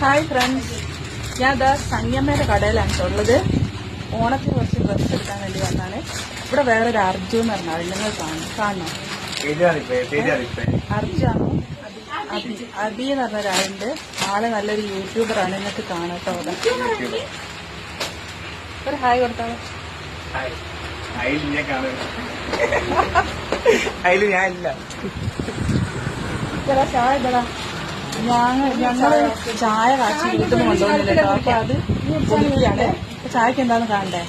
Hi friends ഞാൻ ഇതാ സംഗമ്മയുടെ കടയിലാണ് ഉള്ളത്. ഓണത്തിന് കുറച്ച് ഡ്രസ്സ് എടുക്കാൻ വേണ്ടി വന്നാണ്. ഇവിടെ വേറൊരു അർജു എന്ന് പറഞ്ഞ ആൾ നിങ്ങൾ കാണണം കാണണം പേര് അറിയിപ്പേ പേര് അറിയിപ്പേ അർജു ആണോ അബി എന്ന് പറഞ്ഞ ഒരാളുണ്ട്. ആൾ നല്ലൊരു യൂട്യൂബറാണ് നിങ്ങൾക്ക് കാണാട്ടോ ഒരു ഹായ് കൊടുത്താൽ ഹായ് അതിൽ ഞാൻ ഇല്ല. ചായ ഇതാ ഞങ്ങൾ ഞങ്ങൾ ചായ കാച്ചി വീട്ടിൽ അപ്പൊ അത് കുടിക്കുകയാണ്. അപ്പൊ ചായക്ക് എന്താന്ന് കാണണ്ടേ?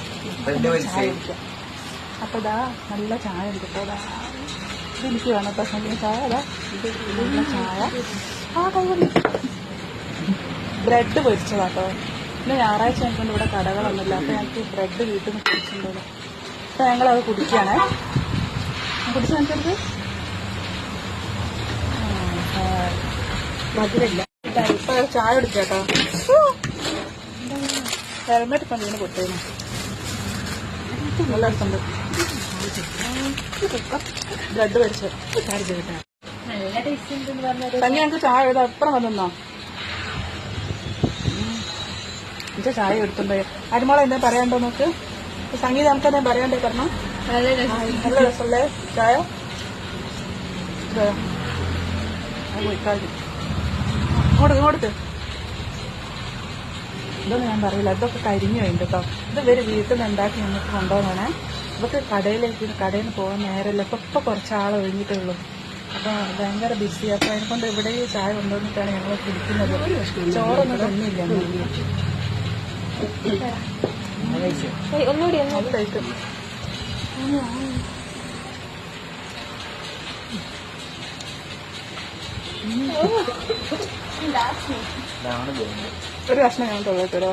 അപ്പൊ ഇതാ നല്ല ചായ. ഇത് എനിക്ക് വേണം. കേട്ടോ ചായ അതാ നല്ല ചായ. ആ കൈകൊള്ളി ബ്രെഡ് പൊരിച്ചതാട്ടോ പിന്നെ ഞായറാഴ്ച ഞങ്ങൾക്ക് ഇവിടെ കടകളൊന്നുമില്ല. അപ്പൊ ഞങ്ങൾക്ക് ബ്രെഡ് വീട്ടിൽ നിന്ന് പൊരിച്ചിട്ടുണ്ടോ. അപ്പൊ ഞങ്ങളത് കുടിക്കുകയാണേ. കുടിച്ച് നമുക്കത് മധുരമില്ല. ഇപ്പൊ ചായ കുടിക്കാട്ടോ. ഹെൽമെറ്റ് ഇപ്പം ഇതിന് നല്ല രസമുണ്ട്. ബ്ലഡ് പഠിച്ചു തന്നെ ഞങ്ങൾക്ക് ചായ എഴുതാ എത്ര വന്നോ എന്റെ ചായ എടുത്തുണ്ടോ അരിമോളെ എന്താ പറയാണ്ടോ നോക്ക് സംഗീത നമുക്ക് എന്താ പറയാണ്ടേ പറഞ്ഞു? നല്ല രസമല്ലേ ചായ? പോയിക്കാതി ഇങ്ങോട്ട് ഇങ്ങോട്ട്. ഇതൊന്നും ഞാൻ പറയില്ല. ഇതൊക്കെ കരിഞ്ഞു കഴിഞ്ഞു കേട്ടോ ഇത് ഇവർ വീട്ടിൽ നിന്ന് ഉണ്ടാക്കി നമുക്ക് കൊണ്ടുപോകണേ ഇവർക്ക് കടയിലേക്ക് കടയിൽ നിന്ന് പോകാൻ നേരമല്ല? ഇപ്പൊ ഇപ്പൊ കുറച്ചാൾ ഒഴിഞ്ഞിട്ടുള്ളൂ അപ്പൊ ഭയങ്കര ബിസി അപ്പൊ അതിനെ കൊണ്ട് ഇവിടെ ചായ കൊണ്ടുവന്നിട്ടാണ് ഞങ്ങൾ കുടിക്കുന്നത്. ചോറൊന്നും തന്നില്ല. ഒന്നുകൂടി ഒന്ന്. കഴിക്കും. ഒരു കഷ്ണം ഞാൻ തൊള്ളട്ടോ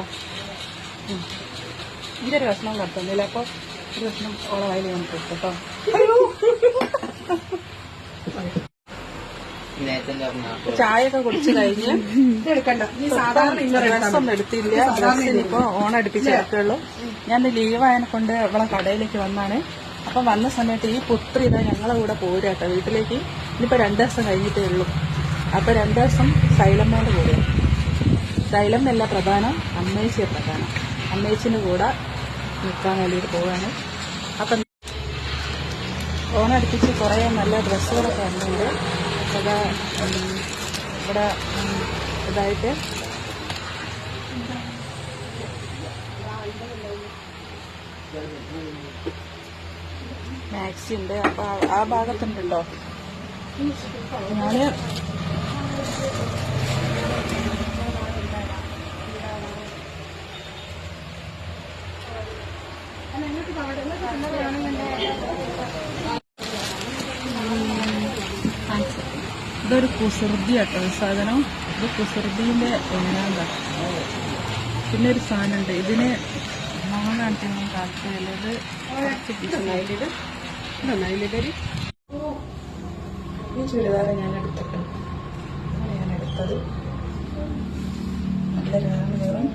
ഇതൊരു കഷ്ണം കത്തുന്നില്ല അപ്പൊ ഒരു കഷ്ണം ഓളെ വായിൽ ഞാൻ കേട്ടോ. ചായ ഒക്കെ ചായയൊക്കെ കുടിച്ചു കഴിഞ്ഞ് ഡ്രസ്സൊന്നും എടുത്തില്ല. ഡ്രസ്സിന് ഇപ്പൊ ഓണം അടുപ്പിച്ചേക്കുള്ളൂ ഞാൻ ലീവായതിനെ കൊണ്ട് ഇവിടെ കടയിലേക്ക് വന്നാണ്. അപ്പൊ വന്ന സമയത്ത് ഈ പുത്രി ഇതാ ഞങ്ങളെ കൂടെ പോരാട്ടോ വീട്ടിലേക്ക് ഇനിയിപ്പോ രണ്ടു ദിവസം കഴിഞ്ഞിട്ടേ ഉള്ളൂ. അപ്പൊ രണ്ടു ദിവസം സൈലമ്മോട് കൂടെ. എന്നല്ല പ്രധാനം അമ്മേച്ചിയെ പ്രധാനം. അമ്മേച്ചിന് കൂടെ നിൽക്കാൻ വേണ്ടിയിട്ട് പോവാണ്. അപ്പം ഓണടുപ്പിച്ച് കുറേ നല്ല ഡ്രസ്സുകളൊക്കെ വന്നിട്ടുണ്ട്. അതാ ഇവിടെ ഇതായിട്ട് മാക്സി ഉണ്ട്. അപ്പൊ ആ- ഭാഗത്തുണ്ടല്ലോ. ഞാൻ ഇതൊരു കുസൃതി കേട്ടോ സാധനം. ഇത് കുസൃതിന്റെ എങ്ങനെയാ പിന്നെ ഒരു സാധനമുണ്ട്. ഇതിന് നമ്മൾ കാണിച്ചൊന്നും ചുരിദാറ് ഞാൻ എടുത്തിട്ട് ഞാൻ എടുത്തത് നല്ല കയറും